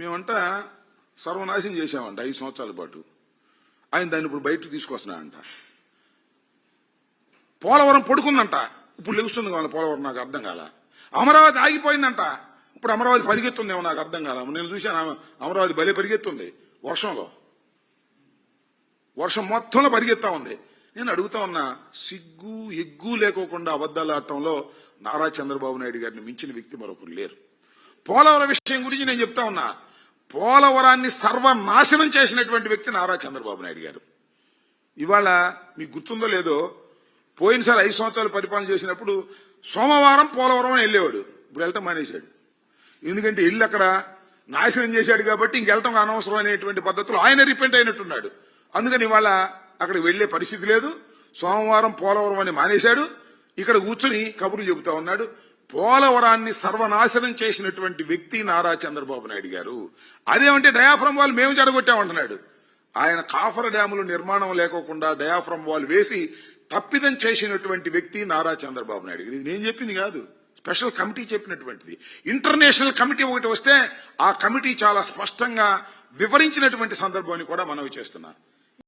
మేమంట సర్వనాశనం చేశామంట ఐదు సంవత్సరాల పాటు. ఆయన దాన్ని ఇప్పుడు బయటకు తీసుకొస్తున్నాడంట. పోలవరం పడుకుందంట. ఇప్పుడు లెగుస్తుంది కావాలి పోలవరం నాకు అర్థం కాల. అమరావతి ఆగిపోయిందంట. ఇప్పుడు అమరావతి పరిగెత్తుందేమో నాకు అర్థం కాల. నేను చూశాను అమరావతి బలి పరిగెత్తుంది వర్షంలో. వర్షం మొత్తంలో పరిగెత్తా ఉంది. నేను అడుగుతా ఉన్నా సిగ్గు ఎగ్గు లేకోకుండా అబద్దాలు ఆడటంలో నారా చంద్రబాబు నాయుడు గారిని మించిన వ్యక్తి మరొకరు లేరు. పోలవరం విషయం గురించి నేను చెప్తా ఉన్నా పోలవరాన్ని సర్వనాశనం చేసినటువంటి వ్యక్తి నారా చంద్రబాబు నాయుడు గారు. ఇవాళ మీకు గుర్తుందో లేదో పోయినసారి ఐదు సంవత్సరాలు పరిపాలన చేసినప్పుడు సోమవారం పోలవరం అని వెళ్ళేవాడు. ఇప్పుడు వెళ్ళటం మానేశాడు. ఎందుకంటే ఇల్లు అక్కడ నాశనం చేశాడు కాబట్టి ఇంకెళ్ళటం అనవసరం అనేటువంటి పద్ధతిలో ఆయన రిపెంట్ అయినట్టున్నాడు. అందుకని ఇవాళ అక్కడికి వెళ్ళే పరిస్థితి లేదు. సోమవారం పోలవరం అని మానేశాడు. ఇక్కడ కూర్చుని కబుర్లు చెబుతా ఉన్నాడు. పోలవరాన్ని సర్వనాశనం చేసినటువంటి వ్యక్తి నారా చంద్రబాబు నాయుడు గారు. అదేమంటే డయాఫ్రమ్ వాల్ మేము జరగొట్టామంటున్నాడు ఆయన కాఫర్ డ్యాములు నిర్మాణం లేకోకుండా డయాఫ్రమ్ వాల్ వేసి తప్పిదం చేసినటువంటి వ్యక్తి నారా చంద్రబాబు నాయుడు గారు. ఇది నేను చెప్పింది కాదు. స్పెషల్ కమిటీ చెప్పినటువంటిది. ఇంటర్నేషనల్ కమిటీ ఒకటి వస్తే ఆ కమిటీ చాలా స్పష్టంగా వివరించినటువంటి సందర్భాన్ని కూడా మనవి చేస్తున్నాను